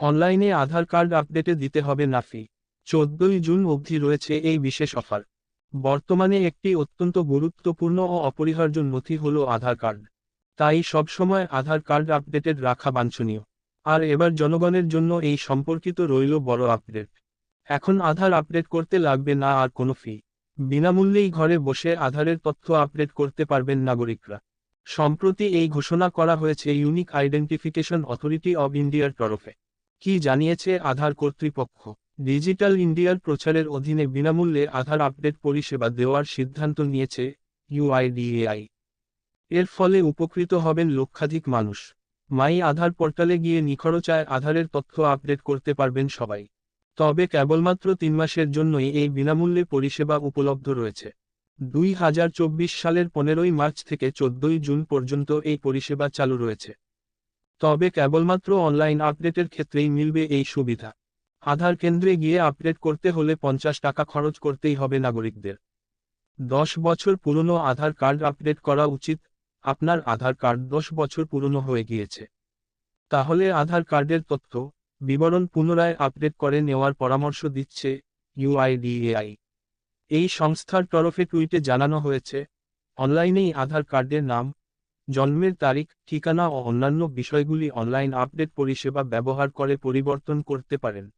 অনলাইনে আধার কার্ড আপডেটে দিতে হবে না ফি চোদ্দই জুন অবধি রয়েছে এই বিশেষ অফার। বর্তমানে একটি অত্যন্ত গুরুত্বপূর্ণ ও অপরিহার্য নথি হল আধার কার্ড। তাই সবসময় আধার কার্ড আপডেটেড রাখা বাঞ্ছনীয়। আর এবার জনগণের জন্য এই সম্পর্কিত রইল বড় আপডেট। এখন আধার আপডেট করতে লাগবে না আর কোনো ফি। বিনামূল্যেই ঘরে বসে আধারের তথ্য আপডেট করতে পারবেন নাগরিকরা। সম্প্রতি এই ঘোষণা করা হয়েছে ইউনিক আইডেন্টিফিকেশন অথরিটি অব ইন্ডিয়ার তরফে। কি জানিয়েছে আধার কর্তৃপক্ষ? ডিজিটাল ইন্ডিয়ার প্রচারের অধীনে বিনামূল্যে আধার আপডেট পরিষেবা দেওয়ার সিদ্ধান্ত নিয়েছে ইউআইডিএআই। এর ফলে উপকৃত হবেন লক্ষাধিক মানুষ। মাই আধার পোর্টালে গিয়ে নিখরচায় আধারের তথ্য আপডেট করতে পারবেন সবাই। তবে কেবলমাত্র তিন মাসের জন্যই এই বিনামূল্যে পরিষেবা উপলব্ধ রয়েছে। দুই হাজার চব্বিশ সালের পনেরোই মার্চ থেকে চোদ্দই জুন পর্যন্ত এই পরিষেবা চালু রয়েছে। তবে কেবলমাত্র অনলাইন আপডেটের ক্ষেত্রেই মিলবে এই সুবিধা। আধার কেন্দ্রে গিয়ে আপডেট করতে হলে পঞ্চাশ টাকা খরচ করতেই হবে নাগরিকদের। দশ বছর পুরনো আধার কার্ড আপডেট করা উচিত। আপনার আধার কার্ড দশ বছর পুরনো হয়ে গিয়েছে। তাহলে আধার কার্ডের তথ্য, বিবরণ পুনরায় আপডেট করে নেওয়ার পরামর্শ দিচ্ছে ইউআইডিএআই এই সংস্থার তরফে টুইটে জানানো হয়েছে অনলাইনেই আধার কার্ডের নাম জন্মের তারিখ, ঠিকানা ও অন্যান্য বিষয়গুলি অনলাইন আপডেট পরিষেবা ব্যবহার করে পরিবর্তন করতে পারেন।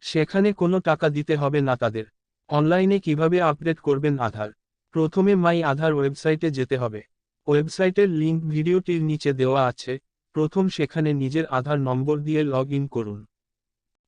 সেখানে কোনো টাকা দিতে হবে না তাদের। অনলাইনে কীভাবে আপডেট করবেন আধার? প্রথমে মাই আধার ওয়েবসাইটে যেতে হবে। ওয়েবসাইটের লিঙ্ক ভিডিওটির নিচে দেওয়া আছে। প্রথম সেখানে নিজের আধার নম্বর দিয়ে লগ ইন করুন।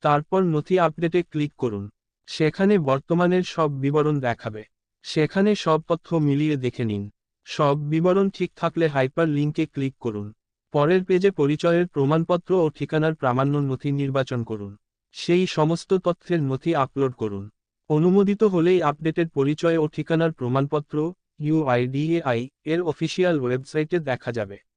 তারপর নথি আপডেটে ক্লিক করুন। সেখানে বর্তমানের সব বিবরণ দেখাবে। সেখানে সব তথ্য মিলিয়ে দেখে নিন। সব বিবরণ ঠিক থাকলে হাইপার লিঙ্কে ক্লিক করুন। পরের পেজে পরিচয়ের প্রমাণপত্র ও ঠিকানার প্রামাণ্য নথি নির্বাচন করুন। সেই সমস্ত তথ্যের নথি আপলোড করুন। অনুমোদিত হলেই আপডেটের পরিচয় ও ঠিকানার প্রমাণপত্র ইউআইডিএআই এর অফিসিয়াল ওয়েবসাইটে দেখা যাবে।